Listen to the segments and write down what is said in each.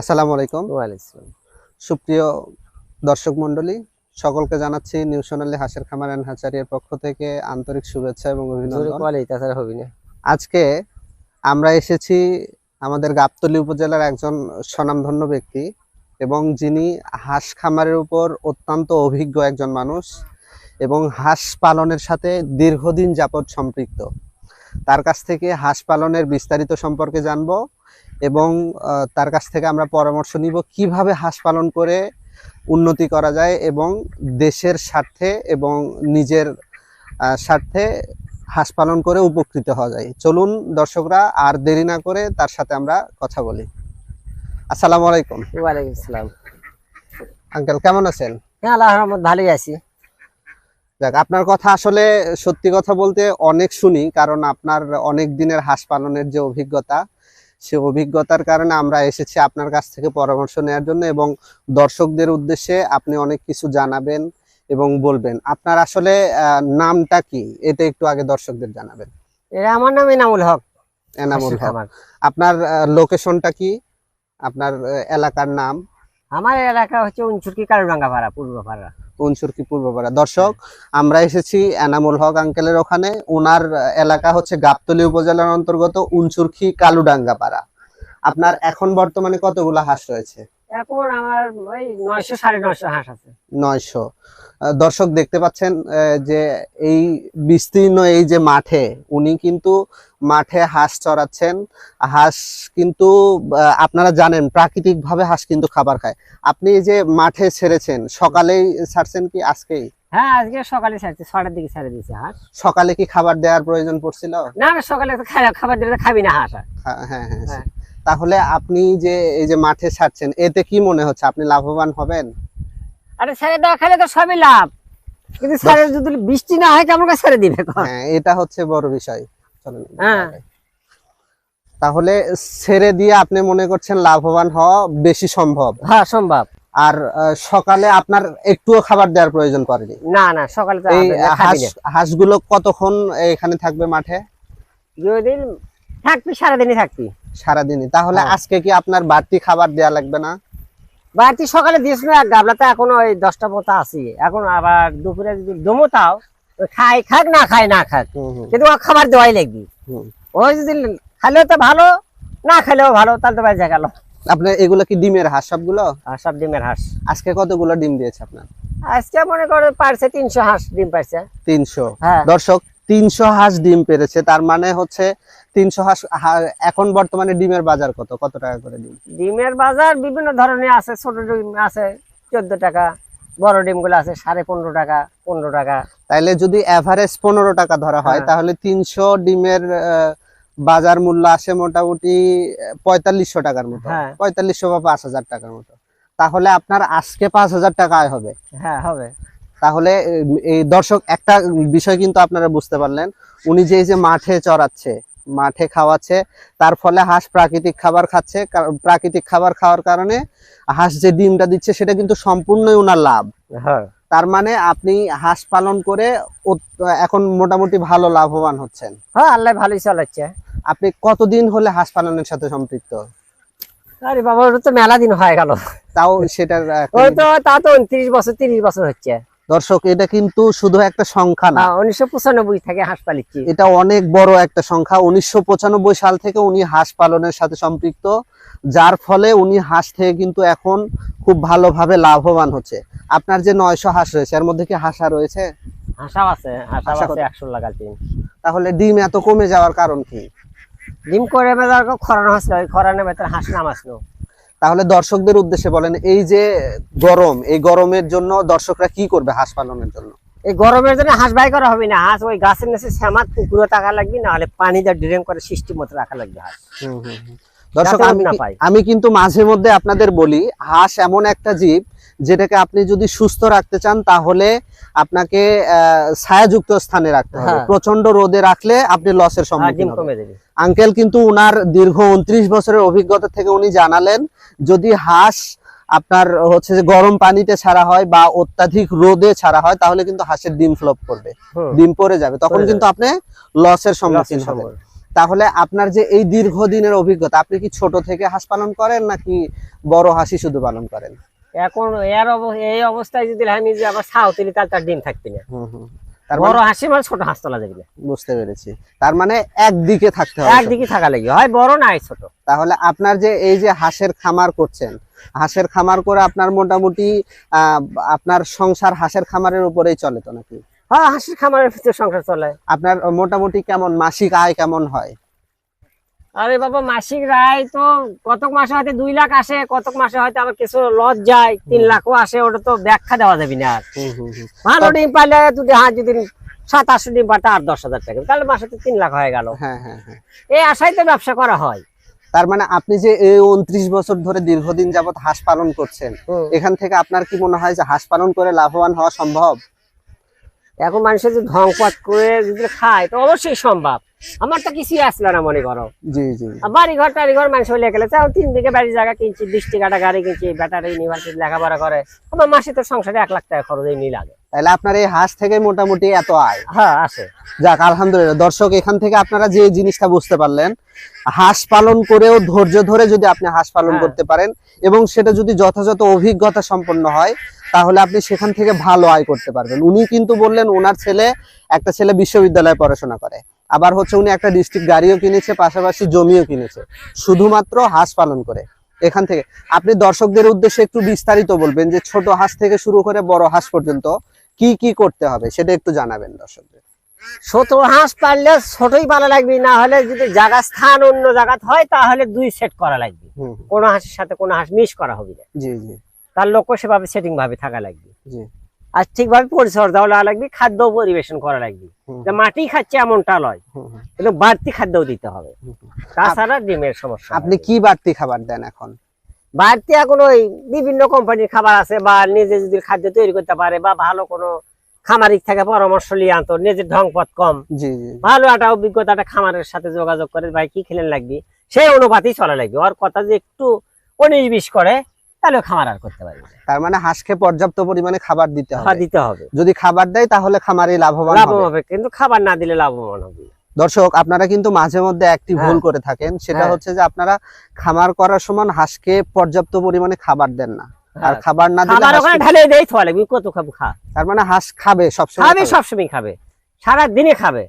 আসসালামু আলাইকুম। ওয়ালাইকুম। সুপ্রিয় দর্শক মণ্ডলী সকলকে জানাচ্ছি নিউ সোনালী হাঁসের খামার অ্যান্ড হ্যাচারির পক্ষ থেকে আন্তরিক শুভেচ্ছা এবং অভিনন্দন। আজকে আমরা এসেছি আমাদের গাবতলী উপজেলার একজন স্বনামধন্য ব্যক্তি এবং যিনি হাঁস খামারের উপর অত্যন্ত অভিজ্ঞ একজন মানুষ এবং হাঁস পালনের সাথে দীর্ঘদিন যাবৎ সম্পৃক্ত। তার কাছ থেকে হাঁস পালনের বিস্তারিত সম্পর্কে জানব। এবং তার কাছ থেকে আমরা পরামর্শ নিব কীভাবে হাঁস পালন করে উন্নতি করা যায় এবং দেশের স্বার্থে এবং নিজের স্বার্থে হাঁস পালন করে উপকৃত হওয়া যায়। চলুন দর্শকরা আর দেরি না করে তার সাথে আমরা কথা বলি। আসসালামু আলাইকুম। ওয়ালাইকুম আসসালাম আঙ্কেল কেমন আছেন? হ্যাঁ আল্লাহ রহমত ভালোই আছি। দেখ আপনার কথা আসলে সত্যি কথা বলতে অনেক শুনি কারণ আপনার অনেক দিনের হাঁস পালনের যে অভিজ্ঞতা সে অভিজ্ঞতার কারণে আমরা এসেছি আপনার কাছ থেকে পরামর্শ নেওয়ার জন্য এবং দর্শকদের উদ্দেশ্যে আপনি অনেক কিছু জানাবেন এবং বলবেন। আপনার আসলে নামটা কি? এটা একটু আগে দর্শকদের জানাবেন। আমার নাম এনামুল হক। এনামুল হক। আপনার লোকেশনটা কি? আপনার এলাকার নাম? আমার এলাকা হচ্ছে উনচুরকি কালুডাঙ্গা পাড়া পূর্ব পাড়া। উনসুরকি পূর্বপাড়া। দর্শক, আমরা এসেছি এনামুল হক আঙ্কেলের ওখানে। ওনার এলাকা হচ্ছে গাবতলী উপজেলার অন্তর্গত উনসুরখি কালুডাঙ্গা পাড়া আপনার এখন বর্তমানে কতগুলো হাঁস রয়েছে? এখন আমার ওই নয়শো সাড়ে নয়শো হাঁস আছে। নয়শো। দর্শক দেখতে পাচ্ছেন যে এই বিস্তীর্ণ এই যে মাঠে উনি কিন্তু মাঠে হাঁস চড়াচ্ছেন। হাঁস কিন্তু আপনারা জানেন প্রাকৃতিক ভাবে হাঁস কিন্তু খাবার খায়। আপনি এই যে মাঠে ছেড়েছেন সকালেই ছাড়ছেন কি আজকেই? হ্যাঁ আজকে সকালে ছাড়ছি ছটার দিকে ছেড়ে দিয়েছে হাঁস। সকালে কি খাবার দেওয়ার প্রয়োজন পড়ছিল? না না সকালে খাবার দিলে খাবি না হাঁস হ্যাঁ হ্যাঁ হ্যাঁ। হ্যাঁ। তাহলে আপনি যে এই যে মাঠে ছাড়ছেন এতে কি মনে হচ্ছে? আপনি লাভবান হবেন? আরে ছেড়ে দেওয়া খেলে তো সবই লাভ। কিন্তু ছেড়ে যদি বৃষ্টি না হয় কেমন করে ছেড়ে দিবে? হ্যাঁ এটা হচ্ছে বড় বিষয়। চলেন হ্যাঁ। তাহলে ছেড়ে দিয়ে আপনি মনে করছেন লাভবান হওয়া বেশি সম্ভব? হ্যাঁ সম্ভব। আর সকালে আপনার একটুও খাবার দেওয়ার প্রয়োজন পড়েনি? না না সকালে তো এই হাঁসগুলো কতক্ষণ এখানে থাকবে মাঠে? যদি থাকবি সারাদিনই থাকবি। সারাদিনই। তাহলে হ্যাঁ। আজকে কি আপনার বাড়তি খাবার দেওয়া লাগবে না? বাড়তি সকালে দিয়েছিল এক গাবলা তো এখনও ওই দশটা মতো আছি। এখন আবার দুপুরে যদি দমো তাও খাই খাক না খাই না খাক। কিন্তু ও খাবার দেওয়াই লাগবে। ওই যদি খালেও তো ভালো না খেলেও ভালো তাহলে তো বাইরে গেল। আপনার এগুলো কি ডিমের হাঁস সবগুলো? আর সব ডিমের হাঁস। আজকে কতগুলো ডিম দিয়েছে আপনার? আজকে মনে করে পারছে তিনশো হাঁস ডিম পারছে। তিনশো। হ্যাঁ। দর্শক তিনশো হাঁস ডিম পেরেছে তার মানে হচ্ছে তিনশো হাঁস এখন বর্তমানে ডিমের বাজার কত? কত টাকা করে ডিম? ডিমের বাজার বিভিন্ন ধরনের আছে ছোট ডিম আছে চোদ্দ টাকা বড় ডিমগুলো আছে সাড়ে পনেরো টাকা পনেরো টাকা। তাইলে যদি এভারেজ পনেরো টাকা ধরা হয় হ্যাঁ। তাহলে তিনশো ডিমের বাজার মূল্য আসে মোটামুটি পঁয়তাল্লিশশো টাকার মতো। হ্যাঁ। পঁয়তাল্লিশশো বা পাঁচ হাজার টাকার মতো। তাহলে আপনার আজকে পাঁচ হাজার টাকা আয় হবে। হ্যাঁ হবে। তাহলে এই দর্শক একটা বিষয় কিন্তু আপনারা বুঝতে পারলেন। উনি যে এই যে মাঠে চড়াচ্ছে মাঠে খাওয়াচ্ছে তার ফলে হাঁস প্রাকৃতিক খাবার খাচ্ছে প্রাকৃতিক খাবার খাওয়ার কারণে হাঁস যে ডিমটা দিচ্ছে সেটা কিন্তু সম্পূর্ণই ওনার লাভ। হ্যাঁ। তার মানে আপনি হাঁস পালন করে এখন মোটামুটি ভালো লাভবান হচ্ছেন। হ্যাঁ আল্লাহ ভালোই চালাচ্ছে। আপনি কতদিন হলে হাঁস পালনের সাথে সম্পৃক্ত? আরে বাবা ওটা তো মেলা দিন হয়ে গেল। তাও ওই তো তা তো উনত্রিশ বছর তিরিশ বছর হচ্ছে। দর্শক এটা কিন্তু শুধু একটা সংখ্যা না। হ্যাঁ, উনিশশো পঁচানব্বই থেকে হাঁস পালিচ্ছি। এটা অনেক বড় একটা সংখ্যা। উনিশশো পঁচানব্বই সাল থেকে উনি হাঁস পালনের সাথে সম্পৃক্ত যার ফলে উনি হাঁস থেকে কিন্তু এখন খুব ভালোভাবে লাভবান হচ্ছে। আপনার যে নয়শো হাঁস রয়েছে এর মধ্যে কি হাঁসা রয়েছে? হাঁসাও আছে হাঁসাও হাঁসা আছে কত? একশো লাগাচ্ছি তাহলে ডিম এত কমে যাওয়ার কারণ কি? ডিম করে বেজার খরানো হাসলো ওই খরানের ভেতরে হাঁস নাম আসলো। তাহলে দর্শকদের উদ্দেশ্যে বলেন এই যে গরম এই গরমের জন্য দর্শকরা কি করবে হাঁস পালনের জন্য? এই গরমের জন্য হাঁস বাই করা হবে না। হাঁস ওই গাছের নিচে শ্যামাত পুকুরে টাকা লাগবে নাহলে পানি দিয়ে ড্রেন করে সিস্টেম মতো রাখা লাগবে হাঁস। দর্শক আমি কিন্তু মাঝে মধ্যে আপনাদের বলি হাঁস এমন একটা জীব যেটাকে আপনি যদি সুস্থ রাখতে চান তাহলে আপনাকে ছায়াযুক্ত স্থানে রাখতে হবে। হ্যাঁ। প্রচণ্ড রোদে রাখলে আপনি লসের সম্মুখীন হবেন। আঙ্কেল কিন্তু উনার দীর্ঘ উনত্রিশ বছরের অভিজ্ঞতা থেকে উনি জানালেন যদি হাঁস আপনার হচ্ছে যে গরম পানিতে ছাড়া হয় বা অত্যাধিক রোদে ছাড়া হয় তাহলে কিন্তু হাঁসের ডিম ফ্লপ করবে। ডিম পড়ে যাবে। তখন কিন্তু আপনি লসের সম্মুখীন হবেন। তাহলে আপনার যে এই দীর্ঘদিনের অভিজ্ঞতা আপনি কি ছোট থেকে হাঁস পালন করেন নাকি বড় হাঁসই শুধু পালন করেন? এখন এর এই অবস্থায় যদি আমি যে আবার ছাও তাহলে তার ডিম থাকবে না। হুম হুম তার বড় মানে হাঁসি মানে ছোট হাঁস তোলা যাবে না। বুঝতে পেরেছি। তার মানে একদিকে থাকতে হবে একদিকে থাকা লাগবে। হয় বড় নাই ছোট। তাহলে আপনার যে এই যে হাঁসের খামার করছেন হাঁসের খামার করে আপনার মোটামুটি আহ, আপনার সংসার হাঁসের খামারের উপরেই চলে তো নাকি? হ্যাঁ হাঁসির খামারের ভিতরে সংসার চলে। আপনার মোটামুটি কেমন? মাসিক আয় কেমন হয়? আরে বাবা মাসিক রায় তো কতক মাসে হয়তো দুই লাখ আসে কতক মাসে হয়তো আবার কিছু লস যায় তিন লাখও আসে ওটা তো ব্যাখ্যা দেওয়া যাবে না আর। ভালো ডিম পাইলে যদি হাঁস যদি সাত আটশো ডিম পাটা আট দশ হাজার টাকা। তাহলে মাসে তো তিন লাখ হয়ে গেল। হ্যাঁ হ্যাঁ হ্যাঁ। এই আশায় তো ব্যবসা করা হয়। তার মানে আপনি যে এই উনত্রিশ বছর ধরে দীর্ঘদিন যাবত হাঁস পালন করছেন এখান থেকে আপনার কি মনে হয় যে হাঁস পালন করে লাভবান হওয়া সম্ভব? এখন মানুষের যে ধ্বংপাত করে যদি খায় তো অবশ্যই সম্ভব। আমার তো কিছুই আসলো না মনে করো। জি জি বাড়ি ঘর টাড়ি ঘর মানুষ হলে গেলে তাও তিন দিকে বাড়ির জায়গা কিনছি বিশ টাকাটা গাড়ি কিনছি ব্যাটারি ইউনিভার্সিটি লেখাপড়া করে। আমার মাসে তো সংসারে এক লাখ টাকা খরচ এমনি লাগে। তাহলে আপনার এই হাঁস থেকে মোটামুটি এত আয়? হ্যাঁ আসে যাক আলহামদুলিল্লাহ। দর্শক এখান থেকে আপনারা যে জিনিসটা বুঝতে পারলেন হাঁস পালন করেও ধৈর্য ধরে যদি আপনি হাঁস পালন হ্যাঁ। করতে পারেন এবং সেটা যদি যথাযথ অভিজ্ঞতা সম্পন্ন হয় তাহলে আপনি সেখান থেকে ভালো আয় করতে পারবেন। উনি কিন্তু বললেন ওনার ছেলে একটা ছেলে বিশ্ববিদ্যালয়ে পড়াশোনা করে। আবার হচ্ছে উনি একটা ডিস্ট্রিক্ট গাড়িও কিনেছে পাশাপাশি জমিও কিনেছে। শুধুমাত্র হাঁস পালন করে। এখান থেকে আপনি দর্শকদের উদ্দেশ্যে একটু বিস্তারিত বলবেন যে ছোট হাঁস থেকে শুরু করে বড় হাঁস পর্যন্ত কি কি করতে হবে সেটা একটু জানাবেন দর্শকদের। ছোট হাঁস পারলে ছোটই পালা লাগবে না হলে যদি জায়গা স্থান অন্য জায়গাত হয় তাহলে দুই সেট করা লাগবে। কোনো হাঁসের সাথে কোনো হাঁস মিস করা হবে না। জি জি। তার লক্ষ্য সেভাবে সেটিং ভাবে থাকা লাগবে। জি। আর ঠিকভাবে পরিচর্যাও লাগা লাগবে খাদ্য পরিবেশন করা লাগবে। মাটি খাচ্ছে এমনটা নয় হুম, কিন্তু বাড়তি খাদ্যও দিতে হবে। তাছাড়া ডিমের সমস্যা আপনি কি বাড়তি খাবার দেন এখন? বাড়তি এখন ওই বিভিন্ন কোম্পানির খাবার আছে বা নিজে যদি খাদ্য তৈরি করতে পারে বা ভালো কোনো খামারিক থেকে পরামর্শ নিয়ে আনতো নিজের ঢংপথ কম। ভালো একটা অভিজ্ঞতা একটা খামারের সাথে যোগাযোগ করে ভাই কি খেলেন লাগবে? সেই অনুপাতেই চলা লাগবে। ওর কথা যে একটু উনিশ বিশ করে তাহলে খামার আর করতে পারবে তার মানে হাঁসকে পর্যাপ্ত পরিমাণে খাবার দিতে হবে। দিতে হবে। যদি খাবার দেয় তাহলে খামারে লাভবান হবে। কিন্তু খাবার না দিলে লাভবান হবে দর্শক আপনারা কিন্তু মাঝে মধ্যে একটি ভুল হ্যাঁ। করে থাকেন। সেটা হ্যাঁ। হচ্ছে যে আপনারা খামার করার সময় হাঁসকে পর্যাপ্ত পরিমাণে খাবার দেন না। আর হ্যাঁ। খাবার না দিলে ওখানে ঢালে দেই লাগবে। কত খাব? খা। তার মানে হাঁস খাবে সবসময় খাবে। সবসময় খাবে। সারা দিনে খাবে।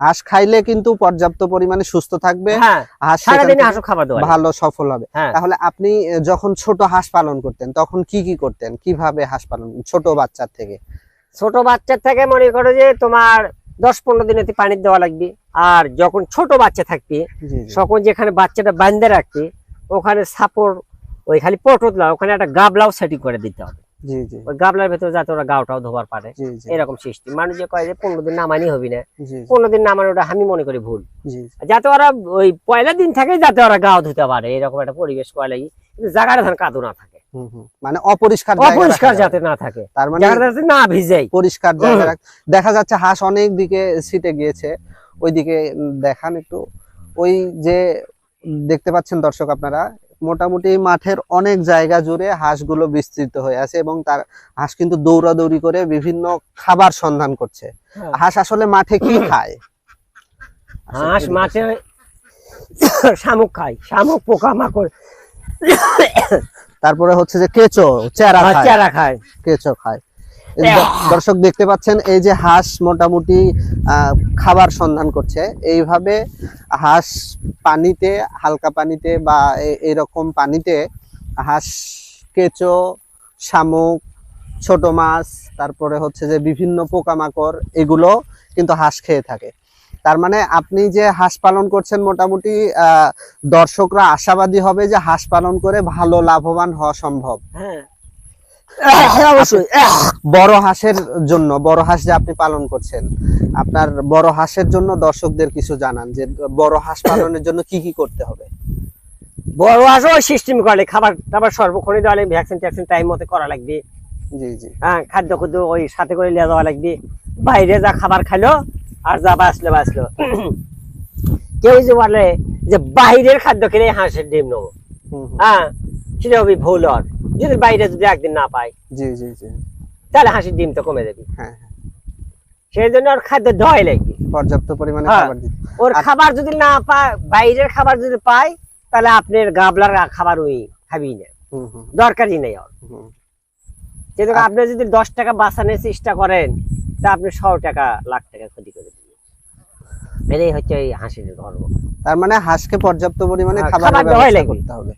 হাঁস খাইলে কিন্তু পর্যাপ্ত পরিমাণে সুস্থ থাকবে। হ্যাঁ। ভালো সফল হবে। হ্যাঁ। তাহলে আপনি যখন ছোট হাঁস পালন করতেন তখন কি কি করতেন? কীভাবে হাঁস পালন ছোট বাচ্চার থেকে? ছোট বাচ্চার থেকে মনে করো যে তোমার দশ পনেরো দিনে পানি দেওয়া লাগবে। আর যখন ছোট বাচ্চা থাকবে তখন যেখানে বাচ্চাটা বান্ধে রাখবে ওখানে সাপোর্ট ওই খালি পটতলা ওখানে একটা গাবলাও সেটিং করে দিতে হবে। জি জি। গাবলার ভেতরে যাতে ওরা গাওটাও ধোবার পারে। এরকম সিস্টেম মানুষ যে কয় যে পনেরো দিন নামানি হবি না। পনেরো দিন নামানো ওটা আমি মনে করি ভুল। যাতে ওরা ওই পয়লা দিন থেকে যাতে ওরা গাও ধুতে পারে। এরকম একটা পরিবেশ লাগি। কিন্তু জায়গাটা কাদু না থাকে। মানে অপরিষ্কার যাতে না থাকে। তার মানে না ভিজেই। পরিষ্কার জায়গা দেখা যাচ্ছে হাঁস অনেক দিকে সিটে গিয়েছে। ওইদিকে দেখান একটু। ওই যে দেখতে পাচ্ছেন দর্শক আপনারা মোটামুটি মাঠের অনেক জায়গা জুড়ে হাঁসগুলো বিস্তৃত হয়ে আছে এবং তার হাঁস কিন্তু দৌড়াদৌড়ি করে বিভিন্ন খাবার সন্ধান করছে। হ্যাঁ। হাঁস আসলে মাঠে কি খায়? হাঁস মাঠে শামুক খায় শামুক পোকা মাকড় তারপরে হচ্ছে যে কেঁচো চেরা খায়। খায়। কেঁচো খায়। দর্শক দেখতে পাচ্ছেন এই যে হাঁস মোটামুটি খাবার সন্ধান করছে। এইভাবে হাঁস পানিতে হালকা পানিতে বা এরকম পানিতে হাঁস কেঁচো শামুক ছোট মাছ তারপরে হচ্ছে যে বিভিন্ন পোকামাকড় এগুলো কিন্তু হাঁস খেয়ে থাকে। তার মানে আপনি যে হাঁস পালন করছেন মোটামুটি দর্শকরা আশাবাদী হবে যে হাঁস পালন করে ভালো লাভবান হওয়া সম্ভব। হ্যাঁ। অবশ্যই বড় হাঁসের জন্য বড় হাঁস যে আপনি পালন করছেন আপনার বড় হাঁসের জন্য দর্শকদের কিছু জানান যে বড় হাঁস পালনের জন্য কি কি করতে হবে? বড় হাঁসও ওই সিস্টেম করে খাবার টাবার সর্বক্ষণই দেওয়া লাগবে ভ্যাকসিন ট্যাকসিন টাইম মতো করা লাগবে। জি জি। হ্যাঁ খাদ্য খুদ্য ওই সাথে করে নিয়ে যাওয়া লাগবে। বাইরে যা খাবার খাইলো আর যা বাঁচলো বাঁচলো। কেউ যে বলে যে বাইরের খাদ্য খেলে হাঁসের ডিম নেব। হ্যাঁ সেটা হবে ভুল আর যদি বাইরে যদি একদিন না পাই জি জি জি। তাহলে হাঁসের ডিম তো কমে যাবে। হ্যাঁ হ্যাঁ। সেই জন্য ওর খাদ্য দেওয়াই লাগবে পর্যাপ্ত পরিমাণে হ্যাঁ। খাবার দিতে। ওর খাবার যদি না পায় বাইরের খাবার যদি পায় তাহলে আপনার গাবলার খাবার ওই খাবি না। দরকারই নেই ওর। কিন্তু। আপনি যদি দশ টাকা বাঁচানোর চেষ্টা করেন তা আপনি শো টাকা লাখ টাকা ক্ষতি করে দিবেন। এটাই হচ্ছে এই হাসির ধর্ম। তার মানে হাঁসকে পর্যাপ্ত পরিমাণে খাবার লাগবে। করতে হবে।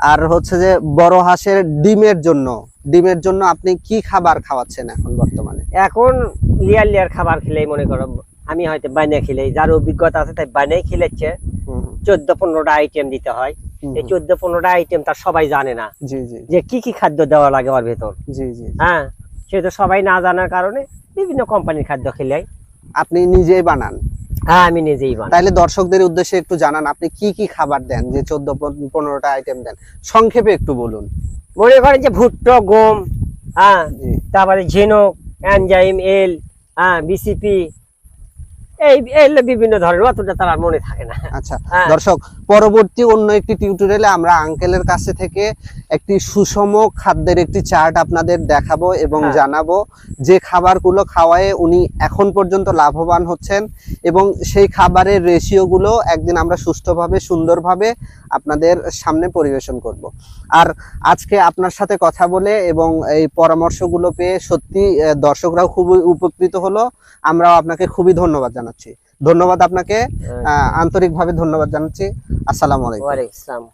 আর হচ্ছে যে বড় হাঁসের ডিমের জন্য ডিমের জন্য আপনি কি খাবার খাওয়াচ্ছেন এখন বর্তমানে? এখন লিয়ার লিয়ার খাবার খেলেই মনে করো আমি হয়তো বানিয়ে খেলে যার অভিজ্ঞতা আছে তাই বাইনে খেলেছে। চোদ্দ পনেরোটা আইটেম দিতে হয়। এই চোদ্দ পনেরোটা আইটেম তার সবাই জানে না। জি জি। যে কি কি খাদ্য দেওয়া লাগে ওর ভেতর। জি জি হ্যাঁ সেটা সবাই না জানার কারণে বিভিন্ন কোম্পানির খাদ্য খেলে। আপনি নিজেই বানান? হ্যাঁ আমি নিজেই বানাই। তাহলে দর্শকদের উদ্দেশ্যে একটু জানান আপনি কি কি খাবার দেন যে চোদ্দ পনেরোটা আইটেম দেন? সংক্ষেপে একটু বলুন। মনে করেন যে ভুট্টো গম হ্যাঁ তারপরে ঝিনুক এনজাইম এল হ্যাঁ বিসিপি এই বিভিন্ন ধরনের অতটা তার আর মনে থাকে না আচ্ছা হ্যাঁ দর্শক পরবর্তী অন্য একটি টিউটোরিয়ালে আমরা আঙ্কেলের কাছে থেকে একটি সুষম খাদ্যের একটি চার্ট আপনাদের দেখাবো এবং হ্যাঁ। জানাব যে খাবারগুলো খাওয়ায় উনি এখন পর্যন্ত লাভবান হচ্ছেন এবং সেই খাবারের রেশিওগুলো একদিন আমরা সুষ্ঠুভাবে সুন্দরভাবে আপনাদের সামনে পরিবেশন করব। আর আজকে আপনার সাথে কথা বলে এবং এই পরামর্শগুলো পেয়ে সত্যি দর্শকরাও খুবই উপকৃত হলো। আমরাও আপনাকে খুবই ধন্যবাদ জানাচ্ছি। ধন্যবাদ আপনাকে। আহ, আন্তরিকভাবে ধন্যবাদ জানাচ্ছি। আসসালামু আলাইকুম।